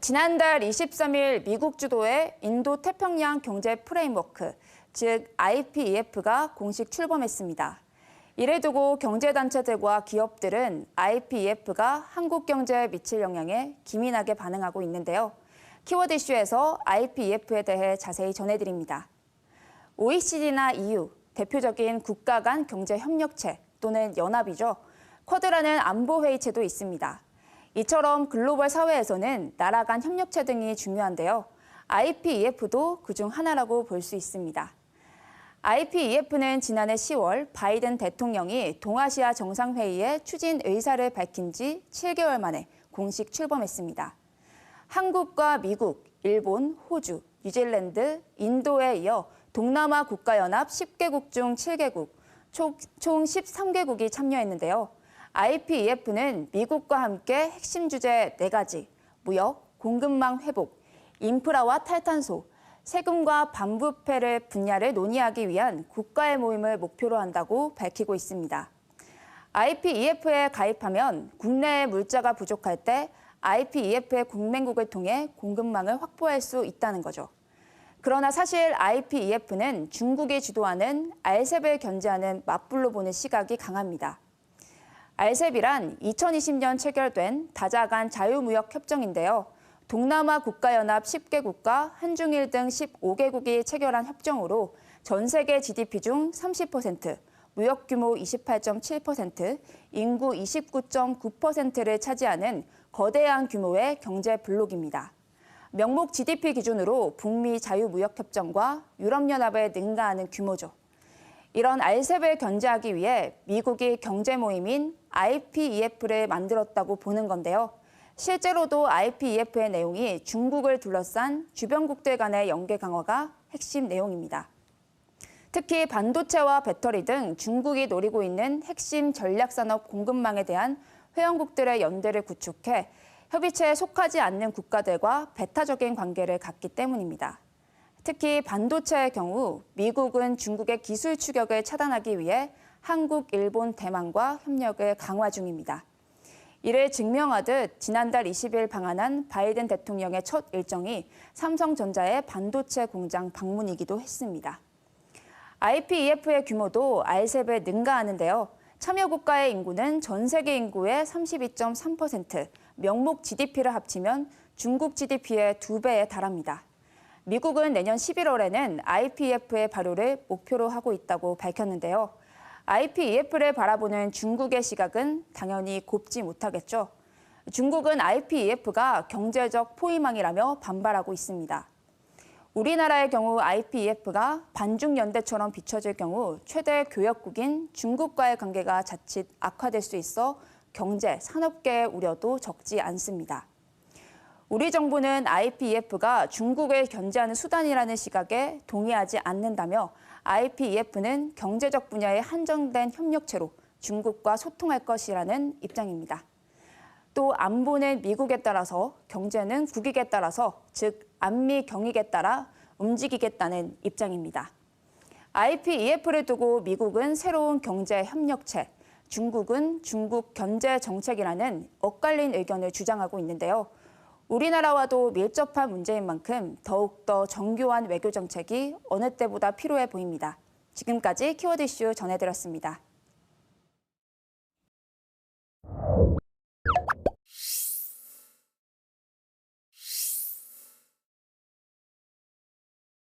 지난달 23일 미국 주도의 인도 태평양 경제 프레임워크, 즉 IPEF가 공식 출범했습니다. 이를 두고 경제단체들과 기업들은 IPEF가 한국 경제에 미칠 영향에 기민하게 반응하고 있는데요. 키워드 이슈에서 IPEF에 대해 자세히 전해드립니다. OECD나 EU, 대표적인 국가 간 경제 협력체 또는 연합이죠. 쿼드라는 안보회의체도 있습니다. 이처럼 글로벌 사회에서는 나라 간 협력체 등이 중요한데요. IPEF도 그중 하나라고 볼 수 있습니다. IPEF는 지난해 10월 바이든 대통령이 동아시아 정상회의에 추진 의사를 밝힌 지 7개월 만에 공식 출범했습니다. 한국과 미국, 일본, 호주, 뉴질랜드, 인도에 이어 동남아 국가연합 10개국 중 7개국, 총 13개국이 참여했는데요. IPEF는 미국과 함께 핵심 주제 4가지, 무역, 공급망 회복, 인프라와 탈탄소, 세금과 반부패를 분야를 논의하기 위한 국가의 모임을 목표로 한다고 밝히고 있습니다. IPEF에 가입하면 국내에 물자가 부족할 때 IPEF의 공맹국을 통해 공급망을 확보할 수 있다는 거죠. 그러나 사실 IPEF는 중국이 주도하는 알셉을 견제하는 맞불로 보는 시각이 강합니다. 알셉이란 2020년 체결된 다자 간 자유무역 협정인데요. 동남아 국가연합 10개국과 한중일 등 15개국이 체결한 협정으로 전 세계 GDP 중 30%, 무역 규모 28.7%, 인구 29.9%를 차지하는 거대한 규모의 경제 블록입니다. 명목 GDP 기준으로 북미 자유무역협정과 유럽연합에 능가하는 규모죠. 이런 알셉을 견제하기 위해 미국이 경제 모임인 IPEF를 만들었다고 보는 건데요. 실제로도 IPEF의 내용이 중국을 둘러싼 주변국들 간의 연계 강화가 핵심 내용입니다. 특히 반도체와 배터리 등 중국이 노리고 있는 핵심 전략산업 공급망에 대한 회원국들의 연대를 구축해 협의체에 속하지 않는 국가들과 배타적인 관계를 갖기 때문입니다. 특히 반도체의 경우 미국은 중국의 기술 추격을 차단하기 위해 한국, 일본, 대만과 협력을 강화 중입니다. 이를 증명하듯 지난달 20일 방한한 바이든 대통령의 첫 일정이 삼성전자의 반도체 공장 방문이기도 했습니다. IPEF의 규모도 알셉에 능가하는데요. 참여 국가의 인구는 전 세계 인구의 32.3%, 명목 GDP를 합치면 중국 GDP의 두 배에 달합니다. 미국은 내년 11월에는 IPEF의 발효를 목표로 하고 있다고 밝혔는데요. IPEF를 바라보는 중국의 시각은 당연히 곱지 못하겠죠. 중국은 IPEF가 경제적 포위망이라며 반발하고 있습니다. 우리나라의 경우 IPEF가 반중연대처럼 비춰질 경우 최대 교역국인 중국과의 관계가 자칫 악화될 수 있어 경제, 산업계의 우려도 적지 않습니다. 우리 정부는 IPEF가 중국을 견제하는 수단이라는 시각에 동의하지 않는다며 IPEF는 경제적 분야에 한정된 협력체로 중국과 소통할 것이라는 입장입니다. 또 안보는 미국에 따라서 경제는 국익에 따라서 즉 안미 경익에 따라 움직이겠다는 입장입니다. IPEF를 두고 미국은 새로운 경제 협력체, 중국은 중국 견제 정책이라는 엇갈린 의견을 주장하고 있는데요. 우리나라와도 밀접한 문제인 만큼 더욱더 정교한 외교 정책이 어느 때보다 필요해 보입니다. 지금까지 키워드 이슈 전해드렸습니다.